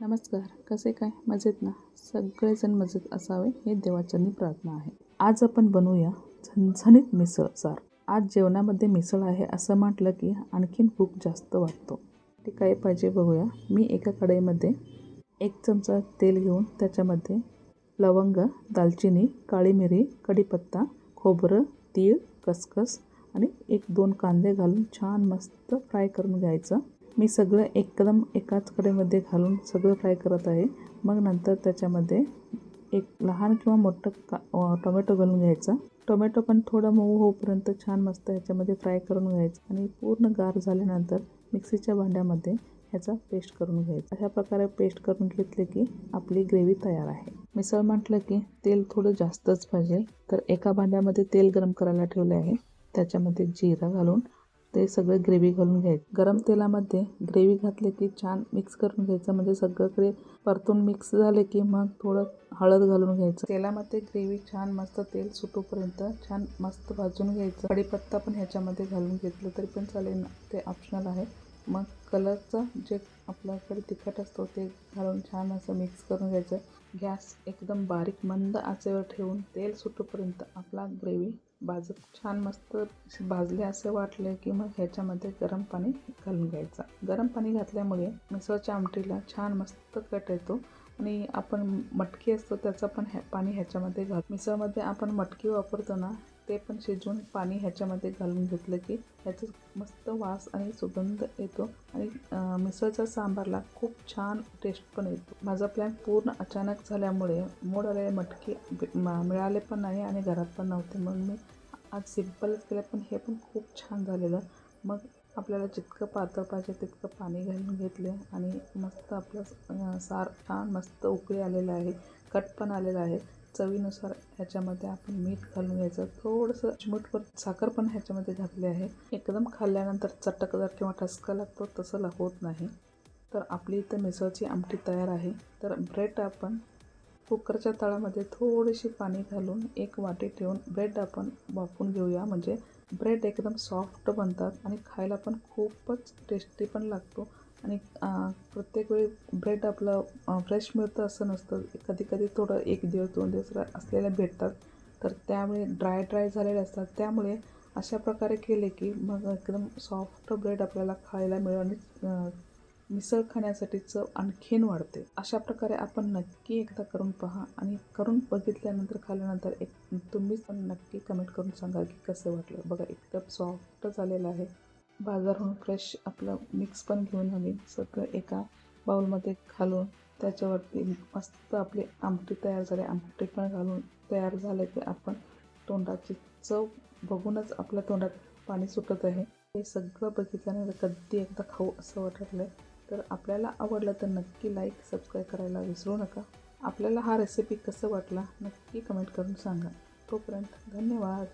नमस्कार. कसे काय? मजेत ना? सगळेजण मजेत असावे हे देवाचरणी प्रार्थना आहे. आज आपण बनवूया झणझणीत मिसळ सार. आज जेवणामध्ये मिसळ आहे असं म्हटलं की आणखीन भूक जास्त वाटतो. ते काय पाहिजे बघूया. मी एका कढईमध्ये एक चमचा तेल घेऊन त्याच्यामध्ये लवंग दालचिनी काळी मिरी कढीपत्ता खोबरं तीळ खसखस आणि एक दोन कांदे घालून छान मस्त फ्राय करून घ्यायचं. मी सगळं एकदम एकाच कडेमध्ये घालून सगळं फ्राय करत आहे. मग नंतर त्याच्यामध्ये एक लहान किंवा मोठं का टोमॅटो घालून घ्यायचा. टोमॅटो पण थोडा मऊ होऊपर्यंत छान मस्त ह्याच्यामध्ये फ्राय करून घ्यायचं आणि पूर्ण गार झाल्यानंतर मिक्सीच्या भांड्यामध्ये ह्याचा पेस्ट करून घ्यायचा. अशा प्रकारे पेस्ट करून घेतले की आपली ग्रेव्ही तयार आहे. मिसळ म्हटलं की तेल थोडं जास्तच पाहिजे. तर एका भांड्यामध्ये तेल गरम करायला ठेवले आहे. त्याच्यामध्ये जिरा घालून ते सगळं ग्रेव्ही घालून घ्यायचं. गरम तेलामध्ये ग्रेव्ही घातले की छान मिक्स करून घ्यायचं. म्हणजे सगळीकडे परतून मिक्स झाले की मग थोडं हळद घालून घ्यायचं. तेलामध्ये ग्रेव्ही छान मस्त तेल सुटूपर्यंत छान मस्त भाजून घ्यायचं. कढीपत्ता पण ह्याच्यामध्ये घालून घेतलं तरी पण चालेल ते ऑप्शनल आहे. मग कलरचं जे आपल्याकडे तिखट असतो ते घालून छान असं मिक्स करून घ्यायचं. गॅस एकदम बारीक मंद आचेवर ठेवून तेल सुटूपर्यंत आपला ग्रेव्ही भाजत छान मस्त भाजले असे वाटले की मग ह्याच्यामध्ये गरम पाणी घालून घ्यायचं. गरम पाणी घातल्यामुळे मिसळच्या आमटीला छान मस्त कट येतो. आणि आपण मटकी असतो त्याचं पण ह्या पाणी ह्याच्यामध्ये घाल. मिसळमध्ये आपण मटकी वापरतो ना ते पण शिजवून पाणी ह्याच्यामध्ये घालून घेतलं की ह्याचं मस्त वास आणि सुगंध येतो. आणि मिसळचा सांबारला खूप छान टेस्ट पण येतो. माझा प्लॅन पूर्ण अचानक झाल्यामुळे मोड आलेले मटकी मिळाले पण नाही आणि घरात पण नव्हते. म्हणून मी आज सिम्पलच केलं पण हे पण खूप छान झालेलं. मग आपल्याला जितकं पातळ पाहिजे तितकं पाणी घालून घेतले आणि मस्त आपलं सार छान मस्त उकळी आलेलं आहे कट पण आलेलं आहे. चवीनुसार ह्याच्यामध्ये आपण मीठ घालून घ्यायचं. थोडंसं चिमूटभर साखर पण ह्याच्यामध्ये घातली आहे. एकदम खाल्ल्यानंतर चटकदार किंवा ठसका लागतो तसं होत नाही. तर आपली इथं मिसळची आमटी तयार आहे. तर ब्रेड आपण कुकरच्या तळामध्ये थोडीशी पाणी घालून एक वाटी ठेवून ब्रेड आपण वाफून घेऊया. म्हणजे ब्रेड एकदम सॉफ्ट बनतात आणि खायला पण खूपच टेस्टी पण लागतो. आणि प्रत्येक वेळी ब्रेड आपलं फ्रेश मिळतं असं नसतं. कधी कधी थोडं एक दिवस दोन दिवस असलेल्या भेटतात. तर त्यामुळे ड्राय ड्राय झालेले असतात. त्यामुळे अशा प्रकारे केले की मग एकदम सॉफ्ट ब्रेड आपल्याला खायला मिळेल आणि मिसळ खाण्यासाठी चव आणखीन वाढते. अशा प्रकारे आपण नक्की एकदा करून पहा आणि करून बघितल्यानंतर खाल्ल्यानंतर एक तुम्हीच पण नक्की कमेंट करून सांगा की कसं वाटलं. बघा एकदम सॉफ्ट झालेलं आहे. बाजारहून फ्रेश आपलं मिक्स पण घेऊन आम्ही सगळं एका बाउलमध्ये घालून त्याच्यावरती मस्त आपली आमटी तयार झाली. आमटी पण घालून तयार झाले की आपण तोंडाची चव बघूनच आपल्या तोंडात पाणी सुटत आहे. हे सगळं बघितल्यानंतर कधी एकदा खाऊ असं वाटलं तर आपल्याला आवडलं तर नक्की लाईक सबस्क्राईब करायला विसरू नका. आपल्याला हा रेसिपी कसं वाटला नक्की कमेंट करून सांगा. तोपर्यंत धन्यवाद.